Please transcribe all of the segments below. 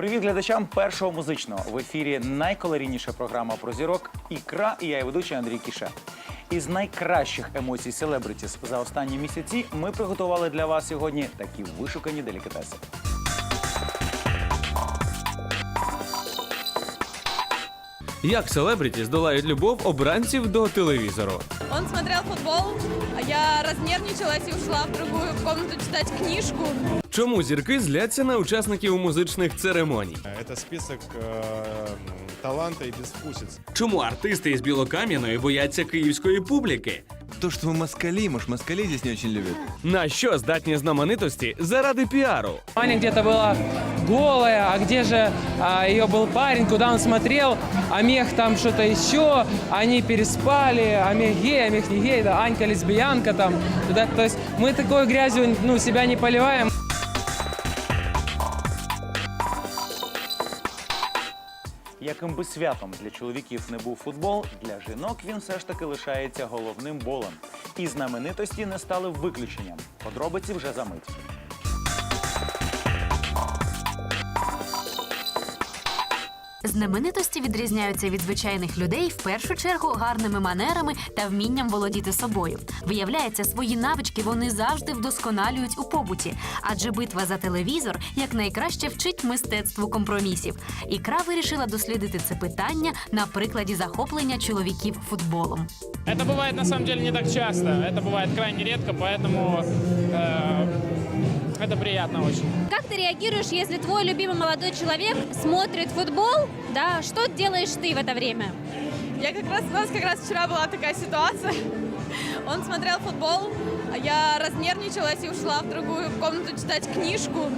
Привіт глядачам першого музичного в ефірі найколорійніша програма про зірок Ікра і я і ведучий Андрій Кіше. Із найкращих емоцій селебритіс за останні місяці ми приготували для вас сьогодні такі вишукані делікатеси. Як селебріті здолають любов обранців до телевізору? Он смотрел футбол, а я разнервничалась и ушла в другую комнату читать книжку. Чому зірки зляться на учасників музичних церемоній? Это список э, таланта и безвкусиц. Чому артисти із Білокам'яної бояться київської публіки? То, что мы москали, может, москалей здесь не очень любят. На що здатні знаменитості заради піару? Аня где-то была голая, а где же а, ее был парень, куда он смотрел, а мех там что-то еще, они переспали, а мех гей, а мех не гей, да, Анька лесбиянка там. Туда, то есть мы такой грязью ну, себя не поливаем. Яким би святом для чоловіків не був футбол, для жінок він все ж таки лишається головним болем. І знаменитості не стали виключенням. Подробиці вже за мить. Знаменитості відрізняються від звичайних людей в першу чергу гарними манерами та вмінням володіти собою. Виявляється, свої навички вони завжди вдосконалюють у побуті, адже битва за телевізор якнайкраще вчить мистецтву компромісів. Ікра вирішила дослідити це питання на прикладі захоплення чоловіків футболом. Это бывает на самом деле не так часто. Это бывает крайне редко, поэтому э, это приятно очень. Как ты реагируешь, если твой любимый молодой человек смотрит футбол? Да, что делаешь ты в это время? Я как раз, у нас как раз вчера была такая ситуация. Он смотрел футбол, а я разнервничалась и ушла в другую комнату читать книжку.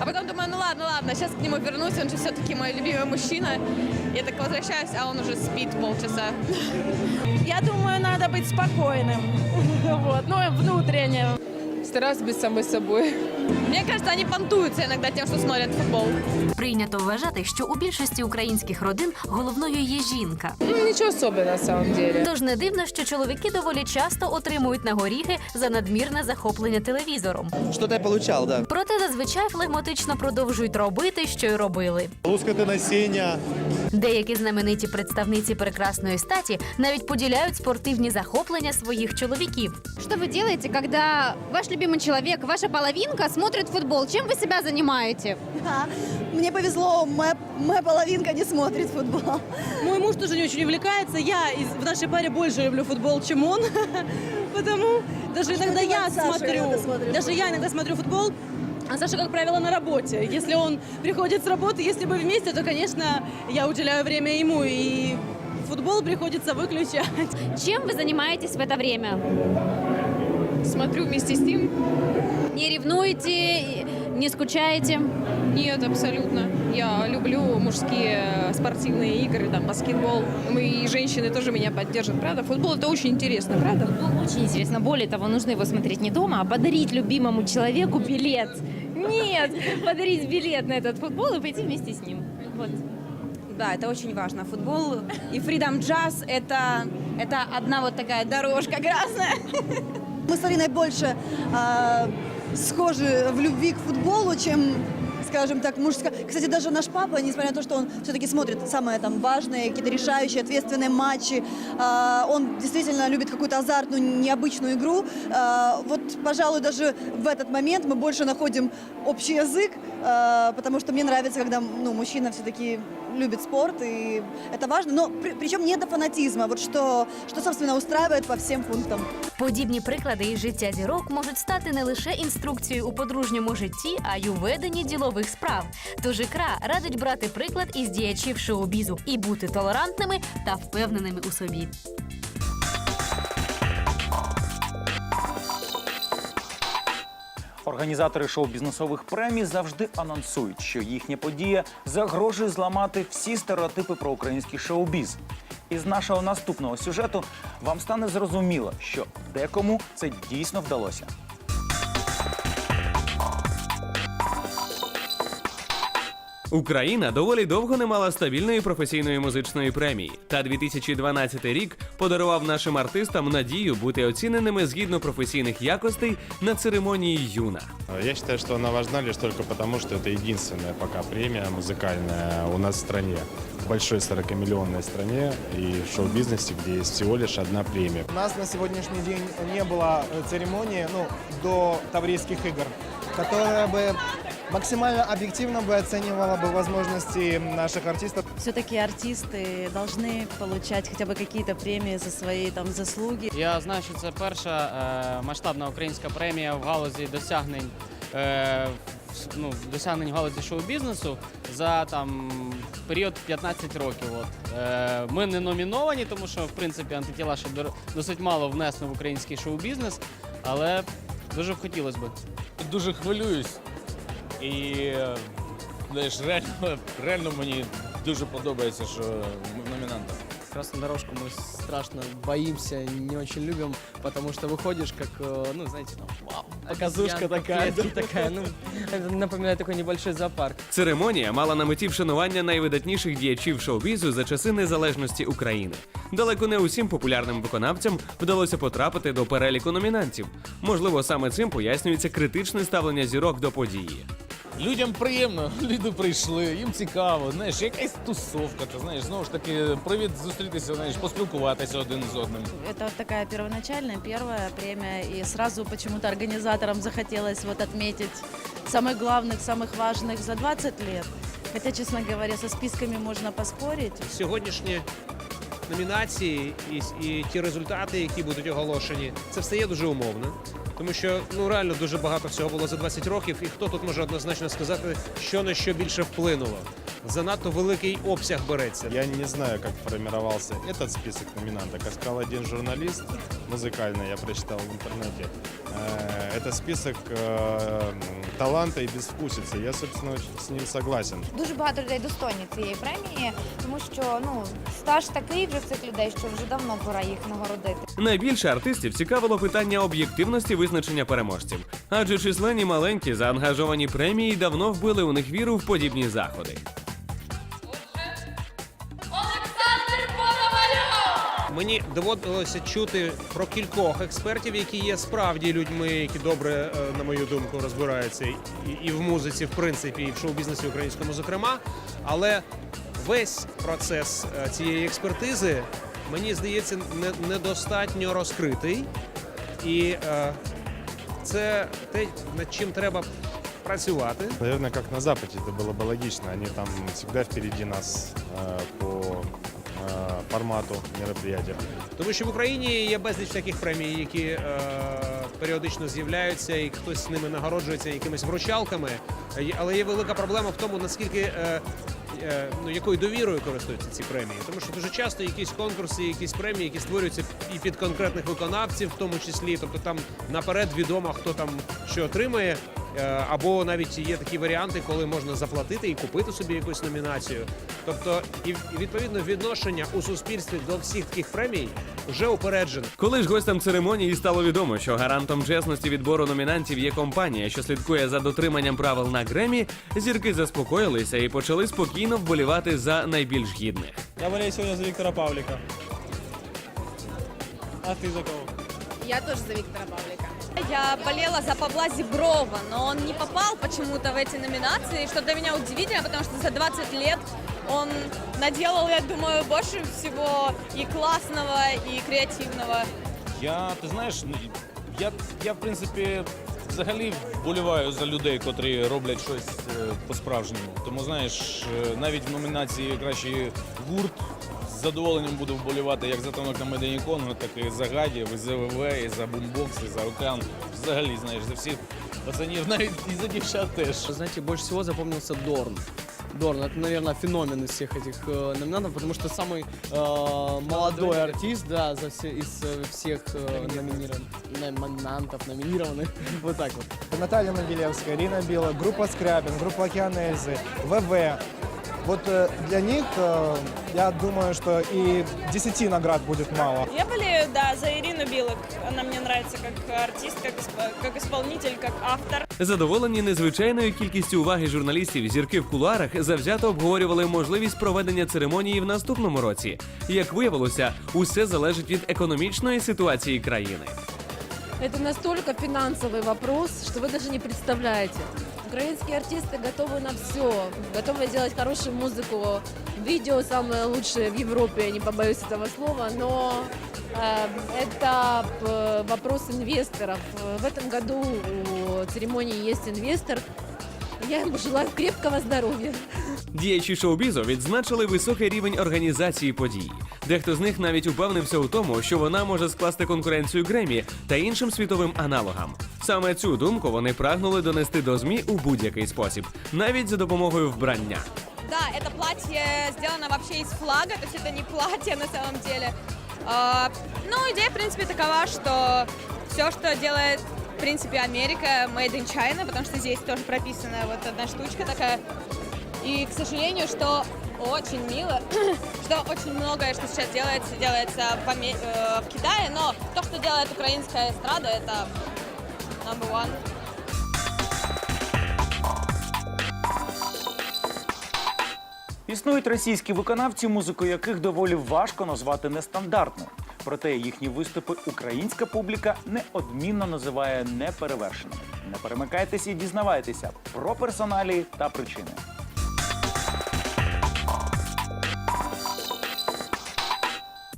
А потом думаю, ну ладно, ладно, сейчас к нему вернусь, он же все-таки мой любимый мужчина. Я так возвращаюсь, а он уже спит полчаса. Я думаю, надо быть спокойным. Вот, ну, внутренне. Стараюсь быть самой собой. Мне кажется, они понтуются иногда тем, что смотрят футбол. Прийнято вважати, що у більшості українських родин головною є жінка. Ну, ничего особенного на самом деле. Тож не дивно, що чоловіки доволі часто отримують на горіхи за надмірне захоплення телевізором. Что-то я получал, да. Проте зазвичай флегматично продовжують робити, що й робили. Лускаты насения. Деякі знамениті представниці прекрасної статі навіть поділяють спортивні захоплення своїх чоловіків. Что вы делаете, когда ваш любимый человек, ваша половинка смотрит футбол? Чем вы себя занимаете? Мне повезло, моя, моя половинка не смотрит футбол. Мой муж тоже не очень увлекается. Я из, в нашей паре больше люблю футбол, чем он. Потому даже иногда я смотрю, даже я иногда смотрю футбол, а Саша, как правило, на работе. Если он приходит с работы, если мы вместе, то, конечно, я уделяю время ему, и футбол приходится выключать. Чем вы занимаетесь в это время? Смотрю вместе с ним. Не ревнуете, не скучаете? Нет, абсолютно. Я люблю мужские спортивные игры, там, баскетбол. Мы и женщины тоже меня поддержат, правда? Футбол это очень интересно, правда? Очень интересно. Более того, нужно его смотреть не дома, а подарить любимому человеку билет. Нет, подарить билет на этот футбол и пойти вместе с ним. Вот. Да, это очень важно. Футбол и Freedom Jazz это, это одна вот такая дорожка красная. Мы с Ариной больше а, схожи в любви к футболу, чем скажем так, мужская. Кстати, даже наш папа, несмотря на то, что он все-таки смотрит самые там важные, какие-то решающие, ответственные матчи, а, он действительно любит какую-то азартную, необычную игру. А, вот, пожалуй, даже в этот момент мы больше находим общий язык, а, потому что мне нравится, когда ну, мужчина все-таки любит спорт, и это важно, но при- причем не до фанатизма, вот что, что, собственно, устраивает по всем пунктам. Подібні приклади із життя зірок можуть стати не лише інструкцією у подружньому житті, а й у веденні ділових справ. Тож ікра радить брати приклад із діячів шоу-бізу і бути толерантними та впевненими у собі. Організатори шоу-бізнесових премій завжди анонсують, що їхня подія загрожує зламати всі стереотипи про український шоу-біз. Із нашого наступного сюжету вам стане зрозуміло, що декому це дійсно вдалося. Україна доволі довго не мала стабільної професійної музичної премії. Та 2012 рік подарував нашим артистам надію бути оціненими згідно професійних якостей на церемонії Юна. Я считаю, что она важна лишь только потому, что это единственная пока премия музыкальная у нас в стране. В большой 40-миллионной стране и в шоу-бизнесе, где есть всего лишь одна премия. У нас на сегодняшний день не было э, церемонии ну, до Таврийских игр, которая бы максимально объективно бы оценивала бы возможности наших артистов. Все-таки артисты должны получать хотя бы какие-то премии за свои там заслуги. Я знаю, що це перша е, масштабна українська премія в галузі досягнень. Е, в- ну, в досягнень в галузі шоу-бізнесу за там період 15 років. От. Е, ми не номіновані, тому що в принципі антитіла ще дор- досить мало внесли в український шоу-бізнес, але дуже б хотілося б. дуже хвилююсь. І е, знаєш, реально, реально мені дуже подобається, що ми в номінантах. Красную дорожку мы страшно боимся, не очень любим, потому что выходишь как, э, ну, знаете, там, вау, показушка такая, такая, ну, это напоминает такой небольшой зоопарк. Церемонія мала на меті вшанування найвидатніших діячів шоу-бізу за часи незалежності України. Далеко не усім популярним виконавцям вдалося потрапити до переліку номінантів. Можливо, саме цим пояснюється критичне ставлення зірок до події. Людям приємно, люди прийшли, їм цікаво, знаєш, якась тусовка, ти знаєш, знову ж таки, привід зустрітися, знаєш, поспілкуватися один з одним. Это вот такая первоначальная первая премия, и сразу почему-то организаторам захотелось вот отметить самых главных, самых важных за 20 лет. Хотя, честно говоря, со списками можно поспорить. Сьогоднішні номінації і, і ті результати, які будуть оголошені, це все є дуже умовно. Тому що ну реально дуже багато всього було за 20 років, і хто тут може однозначно сказати, що на що більше вплинуло. Занадто великий обсяг береться. Я не знаю, как формировался этот список номинантов. Как сказал один журналист музыкальный, я прочитал в интернете, э, это список э, м, таланта и безвкусицы. Я, собственно, з с ним согласен. Дуже багато людей достойні цієї премії, тому що ну стаж такий вже в цих людей, що вже давно пора їх нагородити. Найбільше артистів цікавило питання об'єктивності визначення переможців, адже численні маленькі заангажовані премії давно вбили у них віру в подібні заходи. Мені доводилося чути про кількох експертів, які є справді людьми, які добре, е, на мою думку, розбираються і, і в музиці, в принципі, і в шоу-бізнесі українському, зокрема. Але весь процес е, цієї експертизи, мені здається, не- недостатньо розкритий. І е, це те, над чим треба працювати. Наверное, как на Западе, это было бы логично. Они там всегда впереди нас э, по э, формату мероприятия. Тому що в Україні є безліч таких премій, які е, періодично з'являються, і хтось з ними нагороджується якимись вручалками. Е, Але є велика проблема в тому, наскільки е, е, ну, якою довірою користуються ці премії. Тому що дуже часто якісь конкурси, якісь премії, які створюються і під конкретних виконавців, в тому числі, тобто там наперед відомо, хто там що отримає. Е, Або навіть є такі варіанти, коли можна заплатити і купити собі якусь номінацію. Тобто, і відповідно відношення у суспільстві до всіх таких премій вже упереджене. Коли ж гостям церемонії стало відомо, що гарантом чесності відбору номінантів є компанія, що слідкує за дотриманням правил на Гремі, зірки заспокоїлися і почали спокійно вболівати за найбільш гідних. Я болею сегодня за Виктора Павлика. А ты за кого? Я тоже за Виктора Павлика. Я болела за Павла Зеброва, но он не попал почему-то в эти номинации, что для меня удивительно, потому что за 20 лет он наделал, я думаю, больше всего и классного, и креативного. Я, ти знаєш, ну, я, я в принципі взагалі вболіваю за людей, котрі роблять щось е, по-справжньому. Тому знаєш, е, навіть в номінації кращий гурт з задоволенням буду вболівати як за танок на Медині Конго, так і за Гадів, і за ВВ, і за Бумбокс, і за Океан. Взагалі, знаєш, за всіх пацанів, навіть і за дівчат теж. Знаете, больше всего запомнился Дорн. Дорн, это, наверное, феномен из всех этих э, номинантов, потому что самый э, молодой артист, да, за все, из э, всех э, номинированных, номинантов, номинированных, вот так вот. Наталья Могилевская, Ирина Била, группа Скрябин, группа Океан Эльзы, ВВ. Вот э, для них, э, я думаю, что и 10 наград будет мало. Я болею, да, за Ирину Билок. Она мне нравится как артист, как, как исполнитель, как автор. Задоволені незвичайною кількістю уваги журналістів, зірки в кулуарах завзято обговорювали можливість проведення церемонії в наступному році. Як виявилося, усе залежить від економічної ситуації країни. Это настолько финансовый вопрос, что вы даже не представляете. Украинские артисты готовы на все, готовы делать хорошую музыку, видео самое лучшее в Европе, не побоюсь этого слова, но э, это э, вопрос инвесторов. Э, В этом году у церемонии есть инвестор. я ему желаю крепкого здоровья. Діячі шоу-бізу відзначили високий рівень організації подій. Дехто з них навіть упевнився у тому, що вона може скласти конкуренцію Гремі та іншим світовим аналогам. Саме цю думку вони прагнули донести до змі у будь-який спосіб, навіть за допомогою вбрання. Да, это платье сделано вообще из флага, то есть это не платье на самом деле. А, ну, идея, в принципе, такова, что все, что делает, в принципе, Америка, made in China, потому что здесь тоже прописана вот одна штучка такая. И, к сожалению, что очень мило, что очень многое, что сейчас делается, делается в, Аме- э, в Китае, но то, что делает украинская эстрада, это number one. Існують російські виконавці, музику яких доволі важко назвати нестандартною. Проте їхні виступи українська публіка неодмінно називає неперевершеними. Не перемикайтеся і дізнавайтеся про персоналії та причини.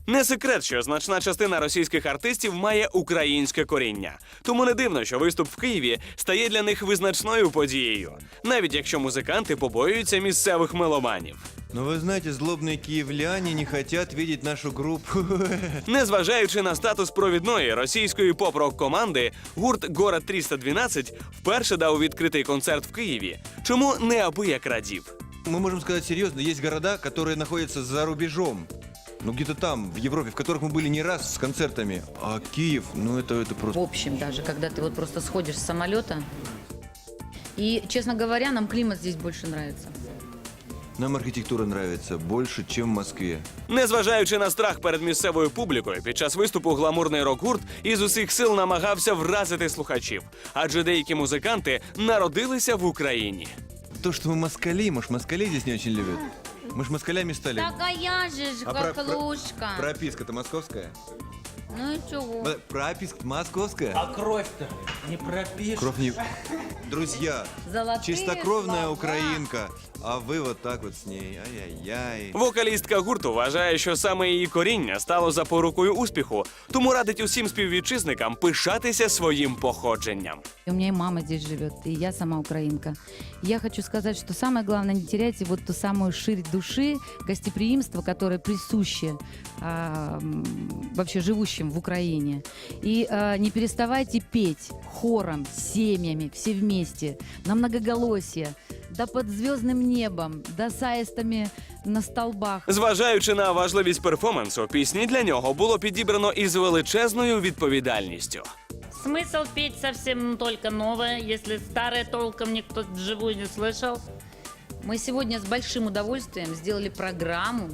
Не секрет, що значна частина російських артистів має українське коріння. Тому не дивно, що виступ в Києві стає для них визначною подією, навіть якщо музиканти побоюються місцевих меломанів. Но вы знаете, злобные киевляне не хотят видеть нашу группу. Незважаючи на статус провідної російської поп-рок команди, гурт Город 312 вперше дав відкритий концерт в Києві. Чому неабияк радів? Мы можем сказать серьезно, есть города, которые находятся за рубежом. Ну, где-то там, в Европе, в которых мы были не раз с концертами. А Киев, ну это, это В просто... общем, даже когда ты вот просто сходишь с самолета. И, честно говоря, нам климат здесь больше нравится. Нам архитектура нравится больше, чем в Москве. Незважаючи на страх перед місцевою публікою, під час виступу гламурний рок-гурт із усіх сил намагався вразити слухачів, адже деякі музиканти народилися в Україні. То, что мы москали, может, москалей здесь не очень любят? Мы ж москалями стали. а я же ж А про- про- Прописка-то московская? Ну и чего? Э, Прописка московская? А кровь-то не пропишешь. Кровь не... Друзья, Золотые чистокровная слова. украинка, а вы вот так вот с ней. Ай-яй-яй. Вокалістка гурту вважає, що саме її коріння стало запорукою успіху, тому радить усім співвітчизникам пишатися своїм походженням. У меня и мама здесь живет, и я сама украинка. Я хочу сказать, что самое главное, не теряйте вот ту самую ширь души, гостеприимство, которое присуще а, м, вообще живущим в Украине. И а, не переставайте петь хором, семьями, все вместе, на многоголосие, да под звездным небом, да с аистами на столбах. Зважаючи на важливість перформансу, пісні для нього було підібрано із величезною відповідальністю. Смысл петь совсем только новое, если старое толком никто вживую не слышал. Мы сегодня с большим удовольствием сделали программу,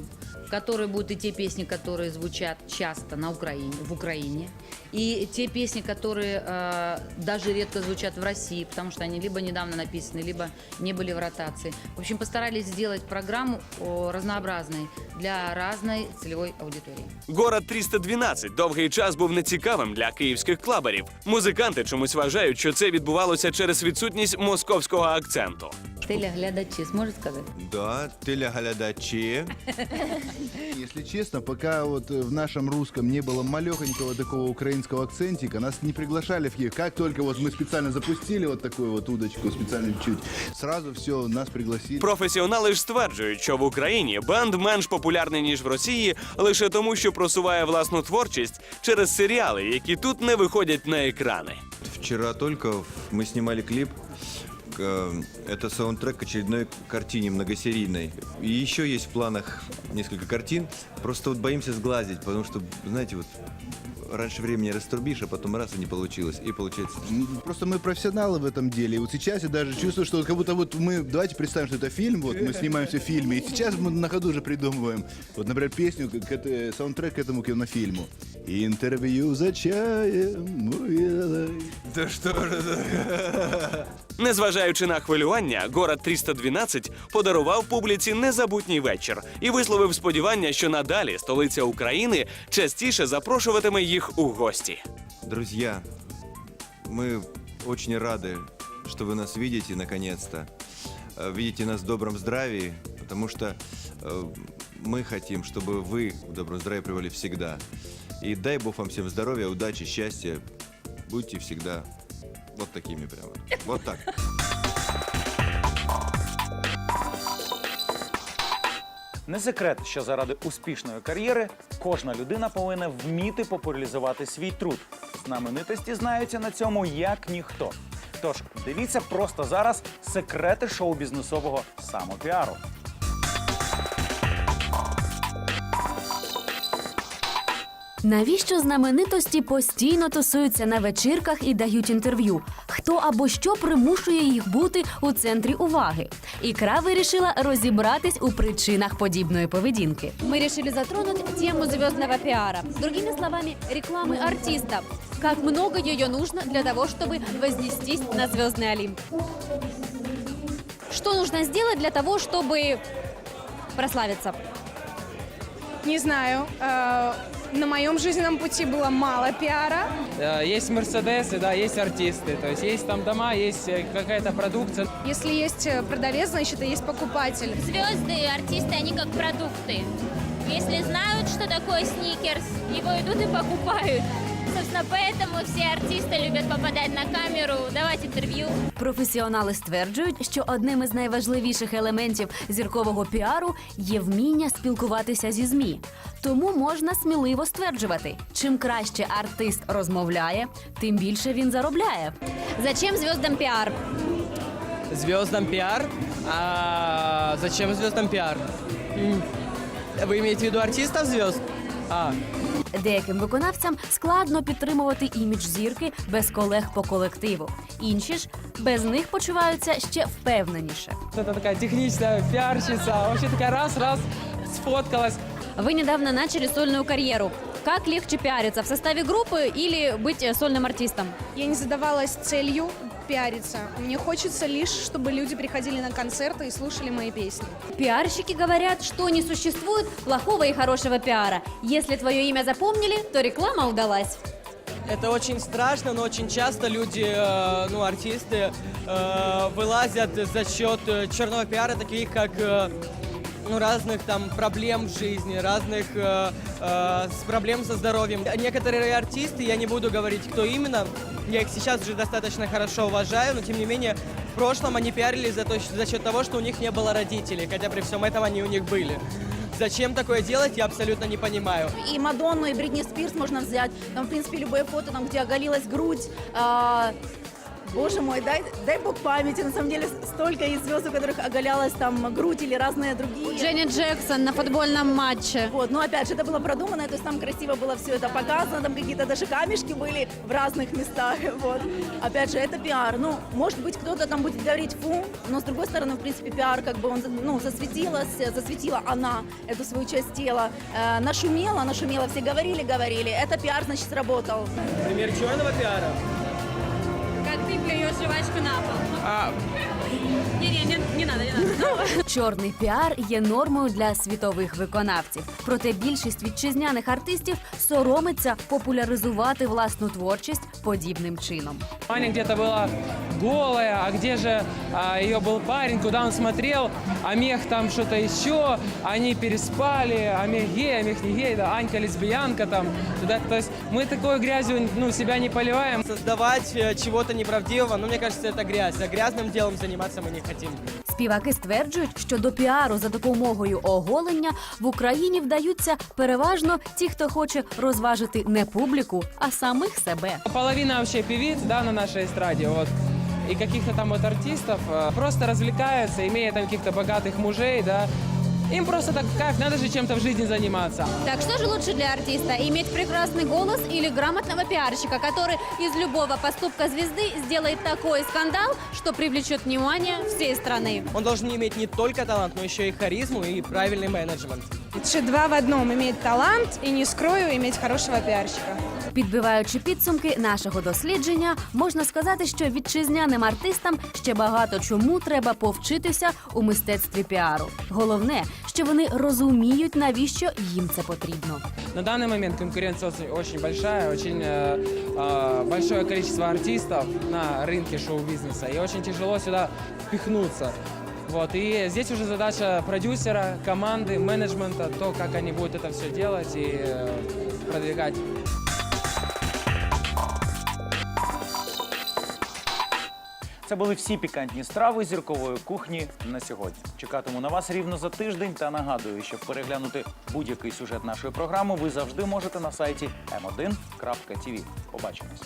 в которой будут и те песни, которые звучат часто на Украине, в Украине, и те песни, которые э, даже редко звучат в России, потому что они либо недавно написаны, либо не были в ротации. В общем, постарались сделать программу о, разнообразной для разной целевой аудитории. Город 312 довгий час був нецікавим для київських клаберів. Музиканти чомусь вважають, що це відбувалося через відсутність московського акценту. Телеглядачи, сможет сказать? Да, телеглядачи. Если честно, пока вот э, в нашем русском не было малехонького такого украинского акцентика, нас не приглашали в Киев. Как только вот мы специально запустили вот такую вот удочку, специально чуть, сразу все, нас пригласили. Професіонали ж стверджують, що в Україні бенд менш популярний ніж в Росії лише тому, що просуває власну творчість через серіали, які тут не виходять на екрани. Вчера только в- мы снимали клип э, Это саундтрек к очередной картине многосерийной. И еще есть в планах несколько картин. Просто вот боимся сглазить, потому что, знаете, вот раньше времени раструбишь, а потом раз и не получилось. И получается... Просто мы профессионалы в этом деле. И вот сейчас я даже чувствую, что вот как будто вот мы, давайте представим, что это фильм, вот мы снимаемся в фильме, и сейчас мы на ходу уже придумываем, вот, например, песню, к, к саундтрек к этому кинофильму. Интервью за чаем. Да что же Незважаючи на хвилювання, город 312 подарував публіці незабутній вечір і висловив сподівання, що надалі столиця України частіше запрошуватиме їх у гості. Друзья, мы очень рады, что вы нас видите наконец-то. Э, Видите нас в добром здравии, потому что э, мы хотим, чтобы вы в добром здравии пребывали всегда. И дай Бог вам всем здоровья, удачи, счастья. Будьте всегда вот такими прямо. Вот так. Не секрет, що заради успішної кар'єри кожна людина повинна вміти популяризувати свій труд. Знаменитості знаються на цьому як ніхто. Тож дивіться просто зараз секрети шоу-бізнесового самопіару. Навіщо знаменитості постійно тусуються на вечірках і дають інтерв'ю? Хто або що примушує їх бути у центрі уваги? Ікра вирішила розібратись у причинах подібної поведінки. Мы решили затронуть тему звездного пиара. Другими словами, рекламы артистов. Как много ее нужно для того, чтобы вознестись на звездный Олимп. Что нужно сделать для того, чтобы прославиться? Не знаю. э, На моем жизненном пути было мало пиара. Э, Есть Мерседесы, да, есть артисты. То есть есть там дома, есть э, какая-то продукция. Если есть э, продавец, значит и есть покупатель. Звезды и артисты, они как продукты. Если знают, что такое сникерс, его идут и покупают. Собственно, поэтому все артисты любят попадать на камеру, давать интервью. Професіонали стверджують, що одним із найважливіших елементів зіркового піару є вміння спілкуватися зі змі. Тому можна сміливо стверджувати, чим краще артист розмовляє, тим більше він заробляє. Зачем звездам пиар? Звездам пиар? А зачем звездам пиар? М, Вы имеете в виду артистов звезд? А, Деяким виконавцям складно підтримувати імідж зірки без колег по колективу. Інші ж без них почуваються ще впевненіше. это такая техничная пиарщица, вообще такая раз-раз сфоткалась. Вы недавно начали сольную карьеру. Как легче пиариться, в составе группы или быть э, сольным артистом? Я не задавалась целью пиариться. Мне хочется лишь, чтобы люди приходили на концерты и слушали мои песни. Пиарщики говорят, что не существует плохого и хорошего пиара. Если твое имя запомнили, то реклама удалась. Это очень страшно, но очень часто люди, э, ну, артисты, э, вылазят за счет э, черного пиара, таких как ну, разных там проблем в жизни, разных э, э, с проблем со здоровьем. Некоторые артисты, я не буду говорить, кто именно, я их сейчас уже достаточно хорошо уважаю, но тем не менее в прошлом они пиарились за, то, за счет того, что у них не было родителей, хотя при всем этом они у них были. Зачем такое делать, я абсолютно не понимаю. И Мадонну, и Бритни Спирс можно взять. Там, в принципе, любое фото, там, где оголилась грудь. А, Боже мой, дай, дай бог памяти. На самом деле, столько есть звезд, у которых оголялась там грудь или разные другие. Дженни Джексон на футбольном матче. Вот, но опять же, это было продумано, то есть там красиво было все это показано, там какие-то даже камешки были в разных местах, вот. Опять же, это пиар. Ну, может быть, кто-то там будет говорить фу, но с другой стороны, в принципе, пиар, как бы он, ну, засветилась, засветила она эту свою часть тела, э, нашумела, нашумела, все говорили, говорили, это пиар, значит, сработал. Пример черного пиара. Ты жвачку на пол. А, Ні-ні, не, не надо, не надо. Чорний піар є нормою для світових виконавців. Проте більшість вітчизняних артистів соромиться популяризувати власну творчість подібним чином. Аня где-то была голая, а где же а, ее был парень, куда он смотрел, а мех там что-то еще, они переспали, а мех гей, а мех не гей, да, Анька лесбиянка там. Да, то есть мы такой грязью ну, себя не поливаем. Создавать э, чего-то неправдивого, ну, мне кажется, это грязь, а грязным делом заниматься мы не хотим. Співаки стверджують, що до піару за допомогою оголення в Україні вдаються переважно ті, хто хоче розважити не публіку, а самих себе. Половина вообще певиц, да, на нашей эстраде, вот. и каких-то там вот артистов э, просто развлекаются, имея там каких-то богатых мужей, да. Им просто так кайф, надо же чем-то в жизни заниматься. Так что же лучше для артиста? Иметь прекрасный голос или грамотного пиарщика, который из любого поступка звезды сделает такой скандал, что привлечет внимание всей страны? Он должен иметь не только талант, но еще и харизму и правильный менеджмент. Лучше два в одном. Иметь талант и, не скрою, иметь хорошего пиарщика. Підбиваючи підсумки нашого дослідження, можна сказати, що вітчизняним артистам ще багато чому треба повчитися у мистецтві піару. Головне, що вони розуміють, навіщо їм це потрібно. На данный момент конкуренция очень, очень большая, очень э, э, большое количество артистов на рынке шоу-бизнеса, и очень тяжело сюда впихнуться. Вот, и здесь уже задача продюсера, команды, менеджмента, то, как они будут это все делать и э, продвигать. Це були всі пікантні страви зіркової кухні на сьогодні. Чекатиму на вас рівно за тиждень та нагадую, щоб переглянути будь-який сюжет нашої програми, ви завжди можете на сайті m1.tv. Побачимось.